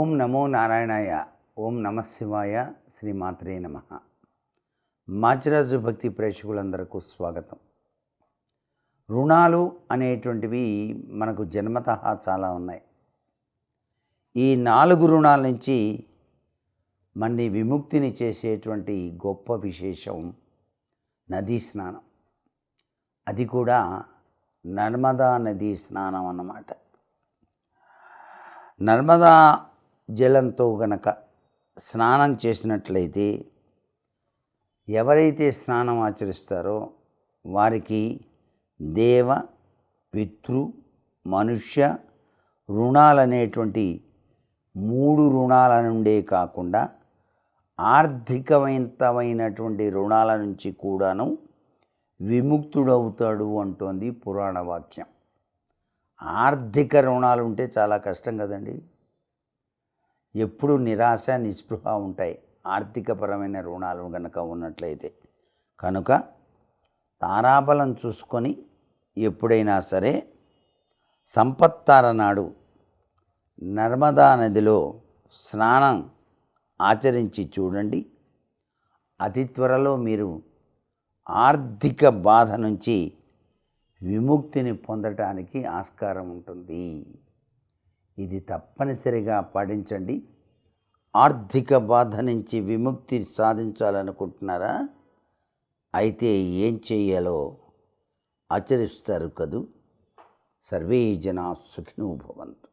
ఓం నమో నారాయణాయ ఓం నమ శివాయ శ్రీమాత్రే నమ. మాచిరాజు భక్తి ప్రేక్షకులందరకు స్వాగతం. రుణాలు అనేటువంటివి మనకు జన్మత చాలా ఉన్నాయి. ఈ నాలుగు రుణాల నుంచి మన్ని విముక్తిని చేసేటువంటి గొప్ప విశేషం నదీ స్నానం. అది కూడా నర్మదా నదీ స్నానం అన్నమాట. నర్మదా జలంతో గనక స్నానం చేసినట్లయితే ఎవరైతే స్నానం ఆచరిస్తారో వారికి దేవ పితృ మనుష్య రుణాలనేటువంటి మూడు రుణాల నుండే కాకుండా ఆర్థికవంతమైనటువంటి రుణాల నుంచి కూడాను విముక్తుడవుతాడు అంటోంది పురాణ వాక్యం ఆర్థిక రుణాలు ఉంటే చాలా కష్టం కదండి. ఎప్పుడు నిరాశ నిస్పృహ ఉంటాయి. ఆర్థికపరమైన రుణాలు కనుక ఉన్నట్లయితే. కనుక తారాబలం చూసుకొని ఎప్పుడైనా సరే సంపత్తార నాడు నర్మదా నదిలో స్నానం ఆచరించి చూడండి. అతి త్వరలో మీరు ఆర్థిక బాధ నుంచి విముక్తిని పొందటానికి ఆస్కారం ఉంటుంది. ఇది తప్పనిసరిగా పాటించండి. ఆర్థిక బాధ నుంచి విముక్తి సాధించాలనుకుంటున్నారా? అయితే ఏం చేయాలో ఆచరిస్తారు కదూ. సర్వే జనా సుఖినో భవంతు.